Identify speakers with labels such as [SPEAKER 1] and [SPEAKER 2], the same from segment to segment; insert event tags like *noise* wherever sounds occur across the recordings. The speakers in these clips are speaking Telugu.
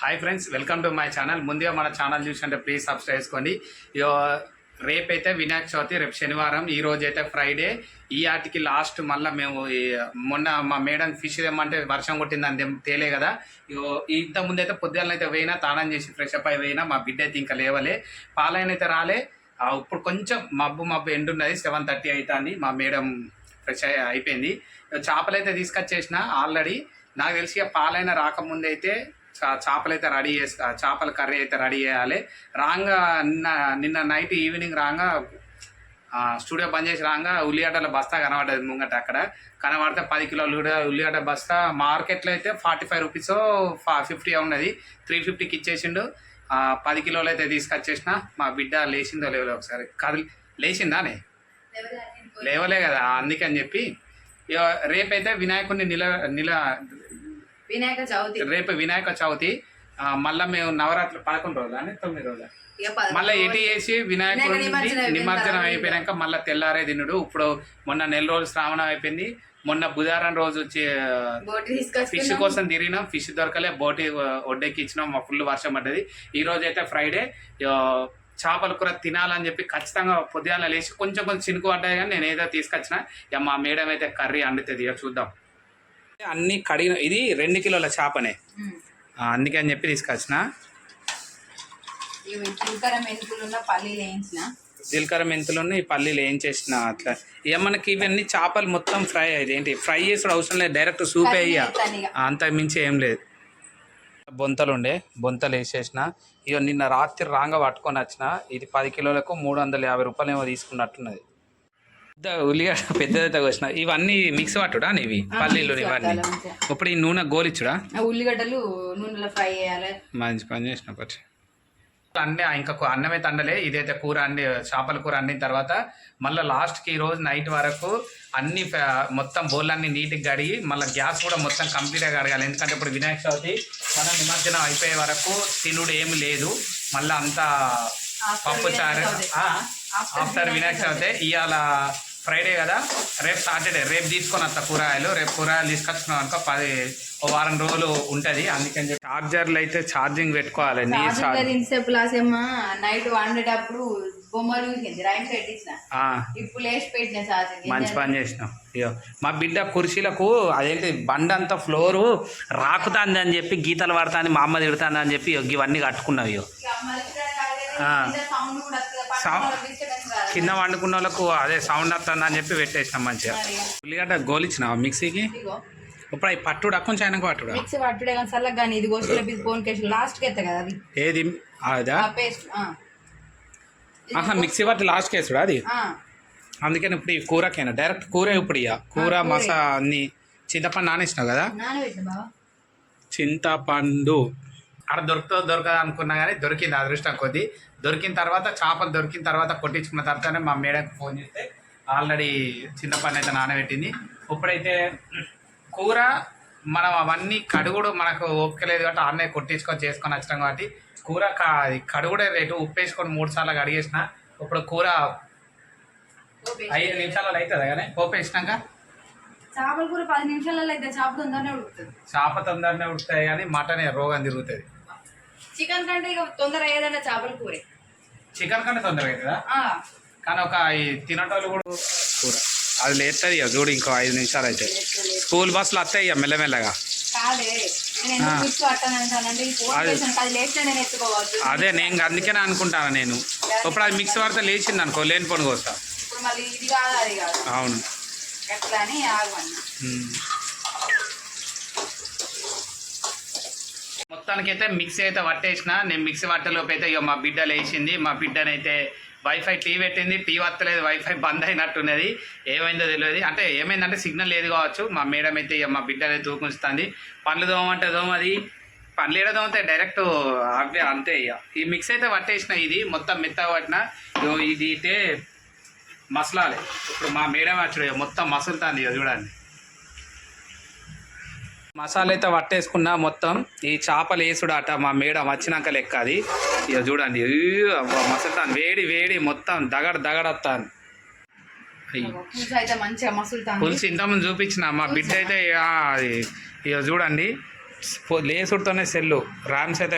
[SPEAKER 1] Hi friends welcome to my channel ముందుగా మన ఛానల్ చూసుకుంటే ప్లీజ్ సబ్స్క్రైబ్ చేసుకోండి. రేపైతే వినాయక చవితి రేపు శనివారం. ఈ రోజు అయితే ఫ్రైడే ఈ ఆటికి లాస్ట్ మళ్ళీ మేము మొన్న మా మేడం ఫిష్ తెమ్మంటే వర్షం కొట్టిందని తేలే కదా. ఇగో ఇంత ముందు అయితే పొద్దున్న అయితే పోయినా తాళం చేసి ఫ్రెష్ అప్ అయి పోయినా మా బిడ్డ అయితే ఇంకా లేవలే. పాలైన అయితే రాలే. ఇప్పుడు కొంచెం మబ్బు మబ్బు ఎండున్నది సెవెన్ థర్టీ అవుతుంది మా మేడం ఫ్రెష్ అయి అయిపోయింది. చేపలైతే తీసుకొచ్చేసిన ఆల్రెడీ. నాకు తెలిసి పాలైన రాకముందు అయితే చేపలు అయితే రెడీ చేసి చేపల కర్రీ అయితే రెడీ చేయాలి. రాంగా నిన్న నిన్న నైట్ ఈవినింగ్ రాగా స్టూడియో బంద్ చేసి రాగా ఉల్లిగడ్డల బస్తా కనబడ్డది ముంగట అక్కడ. కనబడితే పది కిలోలు ఉల్లిగడ్డ బస్తా. మార్కెట్లో అయితే ఫార్టీ ఫైవ్ రూపీస్ ఫా ఫిఫ్టీ ఉన్నది. త్రీ ఫిఫ్టీకి ఇచ్చేసిండు. పది కిలోలు అయితే తీసుకొచ్చేసిన. మా బిడ్డ లేచిందో లేవలే ఒకసారి కదిలి లేచిందానే? లేవలే కదా అందుకని చెప్పి. రేపైతే వినాయకుడిని నిల నిల
[SPEAKER 2] వినాయక చవితి.
[SPEAKER 1] రేపు వినాయక చవితి. మళ్ళా మేము నవరాత్రి పదకొండు రోజులు? అని తొమ్మిది రోజులు? మళ్ళీ ఎటు చేసి వినాయకుడి
[SPEAKER 2] వినాయక నిమజ్జనం అయిపోయిన
[SPEAKER 1] నిమజ్జనం
[SPEAKER 2] తర్వాత
[SPEAKER 1] అయిపోయాక మళ్ళీ తెల్లారే తినుడు ఇప్పుడు మొన్న నెల రోజులు శ్రావణం అయిపోయింది. మొన్న బుధవారం రోజు వచ్చి ఫిష్ కోసం తిరిగినాం. ఫిష్ దొరకలే. బోటి ఒడ్డెక్కి ఇచ్చినాం. మా ఫుల్ వర్షం పడ్డది. ఈ రోజు అయితే ఫ్రైడే. చేపల కూర తినాలని చెప్పి ఖచ్చితంగా పొద్దుగాల లేచి కొంచెం కొంచెం చినుకు పడ్డాయి కానీ నేను ఏదో తీసుకొచ్చిన. ఇక మా మేడం అయితే కర్రీ వండుతుంది. ఇక చూద్దాం. అన్ని కడిగిన ఇది రెండు కిలోల చేపనే. అందుకే అని చెప్పి తీసుకొచ్చిన.
[SPEAKER 2] జీలకర్ర మెంతులు ఉన్న పల్లీలు వేయించిన.
[SPEAKER 1] జీలకర్ర మెంతులు ఈ పల్లీలు ఏం చేసిన అట్లా. ఇక మనకి ఇవన్నీ చేపలు మొత్తం ఫ్రై అయ్యేది. ఏంటి? ఫ్రై చేసుడు అవసరం లేదు. డైరెక్ట్ సూప్ వేయ
[SPEAKER 2] ఇక.
[SPEAKER 1] అంత మించి ఏం లేదు. బొంతలు ఉండే బొంతలు వేసేసిన. ఇక నిన్న రాత్రి రాంగ పట్టుకొని వచ్చిన. ఇది పది కిలోలకు మూడు వందల యాభై రూపాయలు ఏమో తీసుకున్నట్టున్నది. ఉల్లిగడ్డ పెద్దదైతే *laughs* వచ్చిన ఇవన్నీ మిక్స్ పట్టుడా ఇవి పల్లీలు ఇవన్నీ. ఇప్పుడు ఈ నూనె గోలిచ్చుడా?
[SPEAKER 2] ఆ ఉల్లిగడ్డలు నూనెలో ఫ్రై చేయాలి.
[SPEAKER 1] మంచి పని చేసిన పచ్చి అన్నీ ఇంకా కు- అన్నం అయితే అండలే ఇదైతే కూర అండి చేపల కూర అండిన తర్వాత మళ్ళీ లాస్ట్కి ఈ రోజు నైట్ వరకు అన్ని మొత్తం బోళ్ళన్నీ నీట్గా కడిగి మళ్ళీ గ్యాస్ కూడా మొత్తం కంప్లీట్గా కడగాలి. ఎందుకంటే ఇప్పుడు వినాయక చవితి మన నిమజ్జనం అయిపోయే వరకు తినుడు ఏమి లేదు. మళ్ళీ అంతా పప్పు చారు
[SPEAKER 2] Vinayaka Chavithi. After
[SPEAKER 1] after Vinayaka Chavithi. ఇవాళ ఫ్రైడే కదా. రేపు సాటర్డే రేపు తీసుకొని వస్తా కూరగాయలు. రేపు కూరగాయలు తీసుకొచ్చుకున్నాం అనుకో పది ఓ వారం రోజులు ఉంటుంది. అందుకని చెప్పి చార్జర్లు అయితే ఛార్జింగ్ పెట్టుకోవాలి.
[SPEAKER 2] ఇంతసేపు లాసేమ్మా నైట్ వండేటప్పుడు బొమ్మలు చూసింది. రైట్ పెట్టించిన
[SPEAKER 1] ఆ,
[SPEAKER 2] ఇప్పుడు లేచి పెట్టిన చార్జింగ్
[SPEAKER 1] మంచి పని చేసినాం అయ్యో మా బిడ్డ కుర్చీలకు అదేంటి బండ అంతా ఫ్లోరు రాకుతాంది అని చెప్పి గీతలు పడతాంది మా అమ్మ తిడుతుంది అని చెప్పి ఇవన్నీ కట్టుకున్నావు.
[SPEAKER 2] సౌండ్
[SPEAKER 1] కింద వండుకున్న వాళ్ళకు అదే సౌండ్ వస్తుంది అని చెప్పి పెట్టేసినాం మంచిగా. ఉల్లిగడ్డ గోలిచ్చినావా మిక్సీకి? ఇప్పుడు అవి పట్టుడా కొంచెం ఆయనకు పట్టుడా?
[SPEAKER 2] మిక్సీ పట్టుడే కానీ చల్లగా కానీ ఇది గోసుల పీస్ బోన్ కేసు లాస్ట్కి ఎత్తా కదా అది.
[SPEAKER 1] ఏది? అదా?
[SPEAKER 2] పేస్ట్
[SPEAKER 1] ఆహా మిక్సీ పట్టి లాస్ట్ కేసుడా అది? అందుకని ఇప్పుడు ఈ కూరకైనా? డైరెక్ట్ కూర ఇప్పుడు ఇక కూర. మసా అన్ని చింతపండు నానేసినావు కదా? చింతపండు. అక్కడ దొరుకుతుందో దొరకదు అనుకున్నా కానీ దొరికింది అదృష్టం కొద్ది. దొరికిన తర్వాత చేపలు దొరికిన తర్వాత కొట్టించుకున్న తర్వాతనే మా మేడకు ఫోన్ చేస్తే ఆల్రెడీ చింతపండు అయితే నానబెట్టింది. ఇప్పుడైతే కూర మనం అవన్నీ కడుగుడు మనకు ఓపిక లేదు కాబట్టి ఆన్నే కొట్టించుకొని చేసుకొని వచ్చినాం కాబట్టి కూర క- కడుగుడే రేటు ఉప్పు వేసుకొని మూడు సార్లు కడిగేసిన ఇప్పుడు కూర ఐదు నిమిషాలలో అవుతుంది కానీ పోపు వేసినాక
[SPEAKER 2] చేపల కూర పది నిమిషాలలో అయితే చేప తొందరనే ఉడుకుతుంది.
[SPEAKER 1] చేప తొందరనే ఉడుతాయి కానీ మటన్ రోగం తిరుగుతుంది.
[SPEAKER 2] చికెన్ కంటే ఇక తొందర ఏదైనా చేపల కూరే.
[SPEAKER 1] చికెన్ కంటే తొందరగా అవుతుందా
[SPEAKER 2] ఆ,
[SPEAKER 1] కానీ ఒక ఈ తినటోళ్ళు కూడా కూర. అది లేస్తుంది ఇక చూడు ఇంకో ఐదు నిమిషాలు అయితే. స్కూల్ బస్సులు వస్తాయి ఇక మెల్లమెల్లగా. అది-
[SPEAKER 2] నేను ఎత్తుకోవచ్చు.
[SPEAKER 1] అదే నేను అందుకనే అనుకుంటాను నేను. ఇప్పుడు అది మిక్స్ పడితే లేచింది అనుకో లేని పని కోస్తా
[SPEAKER 2] ఇప్పుడు మళ్ళీ ఇది కాదు అది కాదు.
[SPEAKER 1] అవును
[SPEAKER 2] ఎట్లా అని ఆగమన్నా
[SPEAKER 1] ఉమ్. మొత్తానికైతే మిక్సీ అయితే పట్టేసిన నేను మిక్సీ పట్టేలోపు అయితే ఇక మా బిడ్డ లేచింది. మా బిడ్డనైతే వైఫై టీ పెట్టింది. టీ వత్తలేదు వైఫై బంద్ అయినట్టున్నది. ఏమైందో తెలియదు. అంటే ఏమైందంటే సిగ్నల్ లేదు కావచ్చు. మా మేడం అయితే ఇక మా బిడ్డనే తూకుంచుతుంది పండ్లు దోమంటే దోమది. పండ్లు ఏడ దోమతే డైరెక్ట్ అవే అంతే ఇక ఈ మిక్స్ అయితే పట్టేసిన ఇది. మొత్తం మెత్తగా పట్టిన. ఇది అయితే మసలాలి. ఇప్పుడు మా మేడం వచ్చాడు మొత్తం మసులుతుంది ఇక చూడండి. మసాలా అయితే పట్టేసుకున్నా మొత్తం. ఈ చేపలు వేసుడాట మా మేడం వచ్చినాక లెక్క అది. ఇక చూడండి. మసులుతాను వేడి వేడి మొత్తం దగడ దగడత్తాను
[SPEAKER 2] పులుసు
[SPEAKER 1] ఇంతకుముందు చూపించిన మా బిడ్డ అయితే ఇక అది ఇక చూడండి. లేసుడుతోనే సెల్లు. ర్యామ్స్ అయితే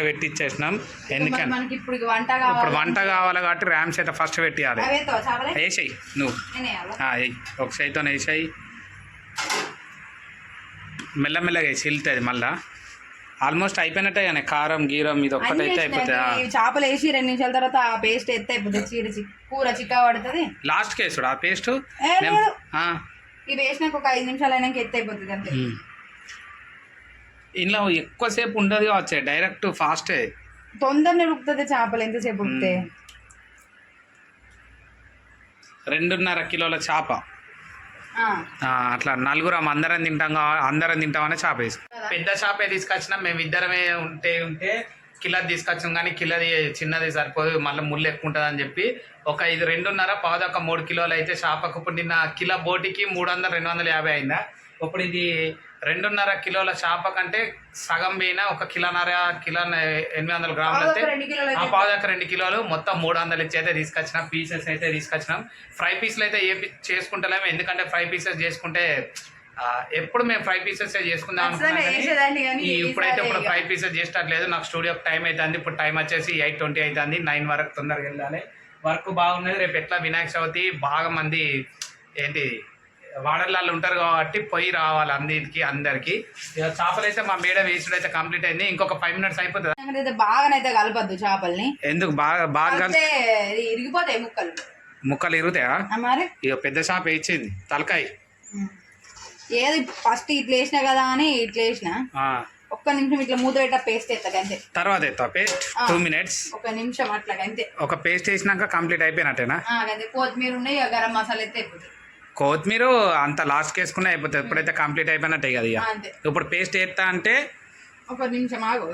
[SPEAKER 1] ఎందుకని?
[SPEAKER 2] మనకి ఇప్పుడు వంట కావాలి.
[SPEAKER 1] కాబట్టి ర్యామ్స్ అయితే ఫస్ట్ పెట్టియాలి. వేసేయి నువ్వు. వేయి ఒక చేయితో వేసేయి. మెల్లమెల్లగా వేసి వెళ్తుంది మళ్ళా. ఆల్మోస్ట్ అయిపోయినట్టే కానీ కారం గీరం ఇది ఒక్కటి
[SPEAKER 2] అన్నీ
[SPEAKER 1] అయితే అయిపోతుంది
[SPEAKER 2] చేపలు వేసి రెండు నిమిషాల తర్వాత ఆ పేస్ట్ ఎత్తే అయిపోతుంది. చీర చి- కూర చిక్క పడుతుంది.
[SPEAKER 1] లాస్ట్ కేసుడు ఆ పేస్ట్.
[SPEAKER 2] ఇవి వేసినాక ఒక ఐదు నిమిషాలు అయినాక ఎత్తే అయిపోతుంది అంతే.
[SPEAKER 1] ఇంట్లో ఎక్కువసేపు ఉండదు కావచ్చు డైరెక్ట్ ఫాస్టే.
[SPEAKER 2] తొందరనే ఉడుకుతుంది చేపలు ఎంతసేపు ఉడికితే.
[SPEAKER 1] రెండున్నర కిలోల చేప. అట్లా నలుగురం అందరం తింటాం అందరం తింటామని చేప వేసి పెద్ద చేపే తీసుకొచ్చినాం. మేము ఇద్దరమే ఉంటే ఉంటే కిలది తీసుకొచ్చాం కానీ కిలది చిన్నది సరిపోదు. మళ్ళీ ముళ్ళు ఎక్కువ ఉంటుంది అని చెప్పి ఒక ఇది రెండున్నర పాదొక మూడు కిలోలు అయితే చేపకు. ఇప్పుడు నిన్న కిలో బోటికి మూడు వందలు రెండు వందల యాభై అయిందా? ఇప్పుడు ఇది రెండున్నర కిలోల చేప కంటే సగం పోయినా ఒక కిలోన్నర కిలో ఎనిమిది వందల గ్రాములు అయితే ఆ
[SPEAKER 2] అయితే
[SPEAKER 1] పావుదాకా రెండు కిలోలు మొత్తం మూడు వందలు ఇచ్చి అయితే తీసుకొచ్చినాం. పీసెస్ అయితే తీసుకొచ్చినాం. ఫ్రై పీస్లు అయితే ఏ చేసుకుంటలేము. ఎందుకంటే ఫ్రై పీసెస్ చేసుకుంటే ఎప్పుడు మేము ఫ్రై పీసెస్ చేసుకుందాం అనుకున్నాం ఇప్పుడైతే ఇప్పుడు ఫ్రై పీసెస్ చేసేటట్లేదు నాకు స్టూడియోకి టైం అవుతుంది ఇప్పుడు టైం వచ్చేసి ఎయిట్ ట్వంటీ అవుతుంది నైన్ వరకు తొందరగా వెళ్ళాలి. వర్క్ బాగున్నది. రేపు ఎట్లా వినాయక చవితి? బాగా మంది ఏంటి వాడల్లో ఉంటారు కాబట్టి పొయ్యి రావాలి అన్నిటికి అందరికి. ఇక చేపలు అయితే మా మేడం వేసుడు అయితే కంప్లీట్ అయింది. ఇంకొక ఫైవ్ మినిట్స్ అయిపోతుంది.
[SPEAKER 2] అయితే బాగానైతే కలపద్దు చేపల్ని.
[SPEAKER 1] ఎందుకు? బాగా బాగా
[SPEAKER 2] ఇరిగిపోతాయి ముక్కలు.
[SPEAKER 1] ముక్కలు ఇరుగుతాయా? ఇక పెద్ద షాప్ ఇచ్చింది తలకాయ.
[SPEAKER 2] ఏది ఫస్ట్ ఇట్లా వేసినా కదా అని ఇట్లా వేసిన. ఒక్క నిమిషం ఇట్లా మూత పెట్ట పేస్ట్ అంతే.
[SPEAKER 1] తర్వాత ఎత్తా పేస్ట్. టూ మినిట్స్
[SPEAKER 2] ఒక నిమిషం అట్లా అంతే.
[SPEAKER 1] ఒక పేస్ట్ వేసినాక కంప్లీట్ అయిపోయినట్టేనా?
[SPEAKER 2] అంతే. కొత్తిమీర ఉన్నాయి గరం మసాలా ఎత్తే అయిపోతుంది
[SPEAKER 1] కొత్తిమీర అంత లాస్ట్ వేసుకునే అయిపోతుంది ఎప్పుడైతే కంప్లీట్ అయిపోయినట్టే కదా ఇక. ఇప్పుడు పేస్ట్ వేస్తా అంటే
[SPEAKER 2] ఒక నిమిషం ఆగు.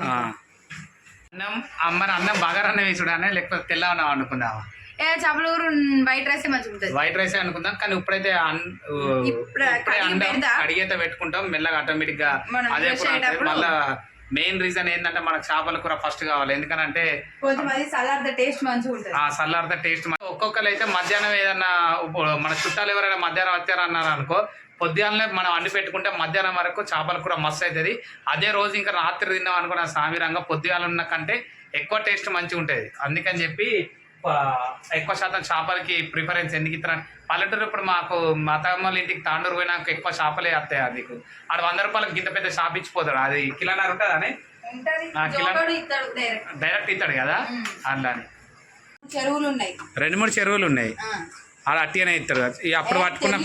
[SPEAKER 1] అన్నం అమ్మని అన్నం బాగా రన్న వేసుడానే లేకపోతే తెల్లవన్నా అనుకుందామా?
[SPEAKER 2] ఏ చేపల కూర వైట్ రైస్ మంచిగా
[SPEAKER 1] వైట్ రైస్ అనుకుందాం కానీ ఇప్పుడైతే
[SPEAKER 2] ఇప్పుడు
[SPEAKER 1] ఇప్పుడే
[SPEAKER 2] కడిగి
[SPEAKER 1] అండం
[SPEAKER 2] పెడతా?
[SPEAKER 1] కడిగైతే పెట్టుకుంటాం మెల్లగా
[SPEAKER 2] ఆటోమేటిక్గా
[SPEAKER 1] అదే మళ్ళా మెయిన్ రీజన్ ఏంటంటే మనకు చేపల కూర ఫస్ట్ కావాలి. ఎందుకంటే సల్లార్ద టేస్ట్ ఒక్కొక్కరు అయితే మధ్యాహ్నం ఏదన్నా మన చుట్టాలు ఎవరైనా మధ్యాహ్నం వచ్చారు అన్నారు అనుకో పొద్దుగాలనే మనం వండి పెట్టుకుంటే మధ్యాహ్నం వరకు చేపల కూర మస్తు అవుతుంది అదే రోజు ఇంకా రాత్రి తిన్నాం అనుకున్న సామిరంగా పొద్దుగాల ఉన్న కంటే ఎక్కువ టేస్ట్ మంచిగా ఉంటుంది. అందుకని చెప్పి ఎక్కువ శాతం చేపలకి ప్రిఫరెన్స్ ఎందుకు ఇస్తారని పల్లెటూరు ఇప్పుడు మాకు మా తమ్మల ఇంటికి తాండూరు పోయినాక ఎక్కువ చేపలే వస్తాయి అందుకు ఆడ వంద రూపాయలకి గింత పెద్ద షాప్ ఇచ్చిపోతాడు. అది కిలోన్నర ఉంటుంది. అని
[SPEAKER 2] డైరెక్ట్
[SPEAKER 1] ఇస్తాడు కదా. అట్లా
[SPEAKER 2] చెరువులు ఉన్నాయి
[SPEAKER 1] రెండు మూడు చెరువులు ఉన్నాయి. ఆడ అట్టిగానే ఇస్తారు అప్పుడు పట్టుకున్న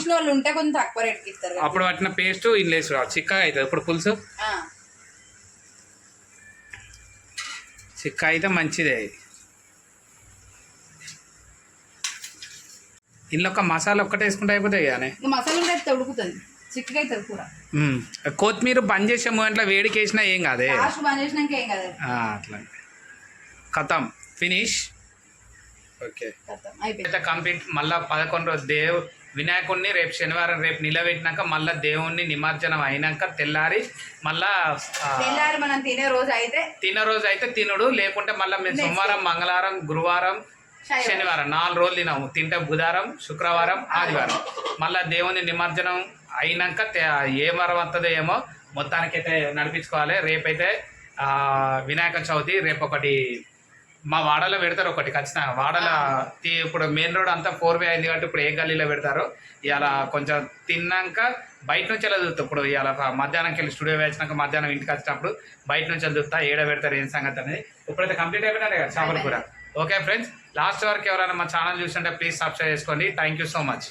[SPEAKER 2] ఇస్తారు.
[SPEAKER 1] అప్పుడు పట్టిన పేస్ట్ వేసుకోవాలి చిక్కగా అవుతుంది. ఇప్పుడు పులుసు. చిక్క అయితే మంచిదే. ఇందులో ఒక మసాలా ఒక్కటే వేసుకుంటే అయిపోతాయి కానీ
[SPEAKER 2] మసాలా కూడా అయితే ఉడుకుతుంది చిక్కగా అవుతుంది కూర.
[SPEAKER 1] కొత్తిమీర బంద్ చేసే మూమెంట్లో వేడికి వేసినా ఏం కాదే?
[SPEAKER 2] బంద్ చేసినాక ఏం కదా?
[SPEAKER 1] అట్లా. కథం ఫినిష్. ఓకే. అయితే కంప్లీట్. మళ్ళీ పదకొండు రోజు దేవు వినాయకుడిని రేపు శనివారం రేపు నిలబెట్టినాక మళ్ళీ దేవుణ్ణి నిమజ్జనం అయినాక తెల్లారి మళ్ళా
[SPEAKER 2] తెల్లారి మనం తినే రోజు అయితే
[SPEAKER 1] తిన్న రోజు అయితే తినుడు. లేకుంటే మళ్ళీ మేము సోమవారం మంగళవారం గురువారం
[SPEAKER 2] శనివారం.
[SPEAKER 1] నాలుగు రోజులు తినాము. తింటే బుధవారం శుక్రవారం ఆదివారం. మళ్ళీ దేవుని నిమజ్జనం అయినాక ఏ మరం వస్తుందో ఏమో మొత్తానికైతే నడిపించుకోవాలి. రేపైతే వినాయక చవితి రేపు ఒకటి మా వాడలో పెడతారు ఒకటి ఖచ్చితంగా. వాడల ఇప్పుడు మెయిన్ రోడ్ అంతా ఫోర్ వే అయింది కాబట్టి ఇప్పుడు ఏ గల్లీలో పెడతారు? ఇలా కొంచెం తిన్నాక బయట నుంచి ఎలా చూస్తా ఇప్పుడు ఇలా మధ్యాహ్నంకి వెళ్ళి స్టూడియో వేసినాక మధ్యాహ్నం ఇంటికి వచ్చినప్పుడు బయట నుంచి వెళ్ళి చూస్తా? ఏడ పెడతారు? ఏం సంగతి అనేది. ఇప్పుడైతే కంప్లీట్ అయిపోయినా కదా చేపల కూర. ఓకే ఫ్రెండ్స్ లాస్ట్ వరకు ఎవరైనా మా ఛానల్ చూస్తుంటే ప్లీజ్ సబ్స్క్రైబ్ చేసుకోండి. Thank you so much